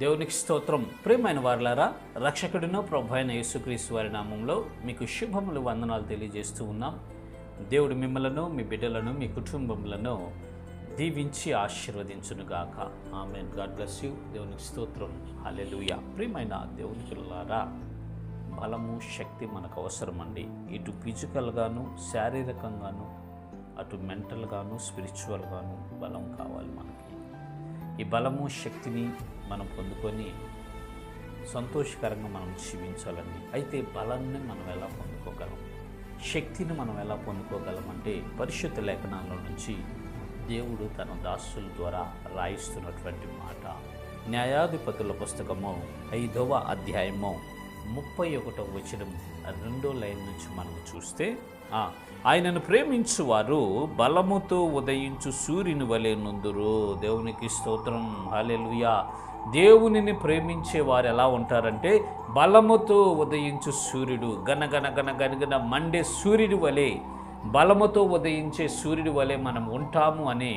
దేవునికి స్తోత్రం. ప్రేమైన వారులారా రక్షకుడినో ప్రభు అయిన యేసుక్రీస్తు వారి నామంలో మీకు శుభములు వందనాలు తెలియజేస్తూ ఉన్నాం. దేవుడు మిమ్మలను మీ బిడ్డలను మీ కుటుంబములను దీవించి ఆశీర్వదించునుగాక. ఆమె గాడ్ బ్లెస్ యూ దేవునికి స్తోత్రం. హల్లెలూయా ప్రియమైన దేవుని పిల్లలారా బలము శక్తి మనకు అవసరమండి. ఇటు ఫిజికల్గాను శారీరకంగాను అటు మెంటల్గాను స్పిరిచువల్గాను బలం కావాలి మనకి. ఈ బలము శక్తిని మనం పొందుకొని సంతోషకరంగా మనం జీవించాలండి. అయితే బలాన్ని మనం ఎలా పొందుకోగలం? శక్తిని మనం ఎలా పొందుకోగలం అంటే పరిశుద్ధ లేఖనాల నుంచి దేవుడు తన దాసుల ద్వారా రాయిస్తున్నటువంటి మాట. న్యాయాధిపతుల పుస్తకము ఐదవ అధ్యాయము ముప్పై ఒకటో వచనం రెండో లైన్ నుంచి మనం చూస్తే ఆయనను ప్రేమించు వారు బలముతో ఉదయించు సూర్యుని వలె నుందురు. దేవునికి స్తోత్రం. హాలెలుయా దేవునిని ప్రేమించే వారు ఎలా ఉంటారంటే బలముతో ఉదయించు సూర్యుడు గనగన గన గనగన మండే సూర్యుడి వలె బలముతో ఉదయించే సూర్యుడి వలె మనం ఉంటాము అని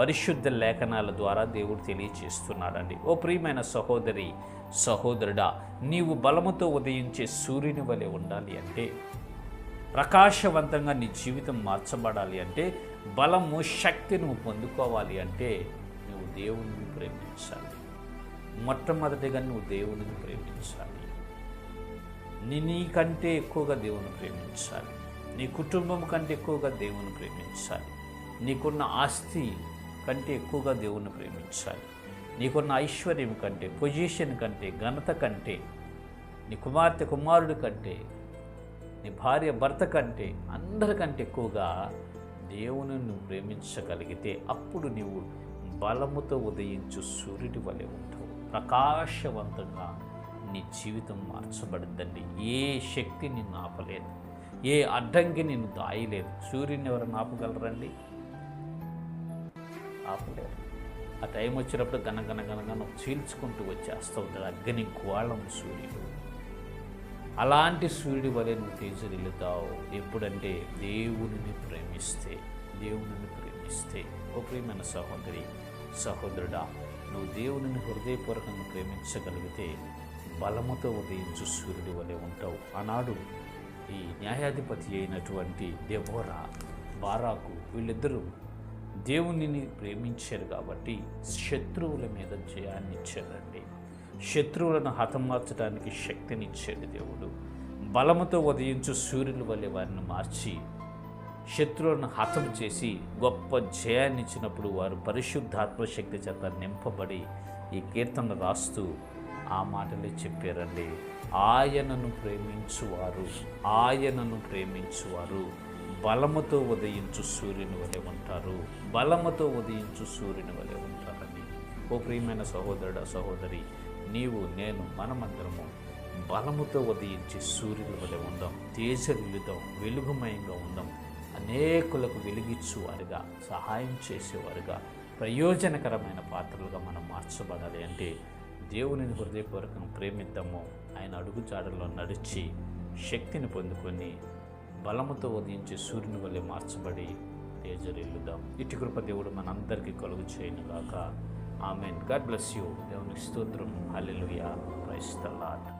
పరిశుద్ధ లేఖనాల ద్వారా దేవుడు తెలియచేస్తున్నాడండి. ఓ ప్రియమైన సహోదరి సహోదరుడా నీవు బలముతో ఉదయించే సూర్యుని వలె ఉండాలి అంటే ప్రకాశవంతంగా నీ జీవితం మార్చబడాలి అంటే బలము శక్తి నువ్వు పొందుకోవాలి అంటే నువ్వు దేవుని ప్రేమించాలి. మొట్టమొదటిగా నువ్వు దేవుని ప్రేమించాలి. నీ నీకంటే ఎక్కువగా దేవుని ప్రేమించాలి. నీ కుటుంబం కంటే ఎక్కువగా దేవుని ప్రేమించాలి. నీకున్న ఆస్తి కంటే ఎక్కువగా దేవుణ్ణి ప్రేమించాలి. నీకున్న ఐశ్వర్యం కంటే పొజిషన్ కంటే ఘనత కంటే నీ కుమార్తె కుమారుడి కంటే నీ భార్య భర్త కంటే అందరికంటే ఎక్కువగా దేవుని నువ్వు ప్రేమించగలిగితే అప్పుడు నీవు బలముతో ఉదయించు సూర్యుడి వలె ఉంటావు. ప్రకాశవంతంగా నీ జీవితం మార్చబడిందండి. ఏ శక్తి నిన్ను ఆపలేదు. ఏ అడ్డంకి నిన్ను దాయలేదు. సూర్యుని ఎవరు ఆపగలరండి? ఆపలేరు ఆ టైం వచ్చినప్పుడు గనగన గనగన చీల్చుకుంటూ వచ్చేస్తూ ఉంటాడు అగ్ని గోళం సూర్యుడు. అలాంటి సూర్యుడి వలె నువ్వు తీర్చిదిల్లుతావు ఎప్పుడంటే దేవునిని ప్రేమిస్తే దేవునిని ప్రేమిస్తే. ఓ ప్రియమైన సహోదరి సహోదరుడా నువ్వు దేవునిని హృదయపూర్వకంగా ప్రేమించగలిగితే బలముతో ఉదయించు సూర్యుడి వలె ఉంటావు. ఆనాడు ఈ న్యాయాధిపతి అయినటువంటి దెబోరా బారాకు వీళ్ళిద్దరూ దేవునిని ప్రేమించారు కాబట్టి శత్రువుల మీద జయాన్ని ఇచ్చారండి శత్రువులను హతమార్చడానికి శక్తినిచ్చాడు దేవుడు. బలముతో ఉదయించు సూర్యుల వల్లే వారిని మార్చి శత్రువులను హతం చేసి గొప్ప జయాన్ని ఇచ్చినప్పుడు వారు పరిశుద్ధాత్మ శక్తి చేత నింపబడి ఈ కీర్తన రాస్తూ ఆ మాటలే చెప్పారండి. ఆయనను ప్రేమించువారు ఆయనను ప్రేమించువారు. బలముతో ఉదయించు సూర్యుని వలె ఉంటారు. బలముతో ఉదయించు సూర్యుని వలె ఉంటారండి. ఓ ప్రియమైన సహోదరుడ సహోదరి నీవు నేను మనమందరము బలముతో ఉదయించి సూర్యుని వలె ఉందాం. తేజరిల్లుదాం వెలుగుమయంగా ఉందాం. అనేకులకు వెలిగించువారుగా సహాయం చేసేవారుగా ప్రయోజనకరమైన పాత్రలుగా మనం మార్చబడాలి అంటే దేవునిని హృదయపూర్వకం ప్రేమిద్దాము. ఆయన అడుగుజాడల్లో నడిచి శక్తిని పొందుకొని బలముతో ఉదయించే సూర్యుని వల్లే మార్చబడి తేజరిల్లుదాం. ఇటు కృప దేవుడు మనందరికీ కలుగు చేయను గాక. ఆమెన్. God bless you. దేవునికి స్తోత్రం. హల్లెలూయా. క్రైస్తలాట్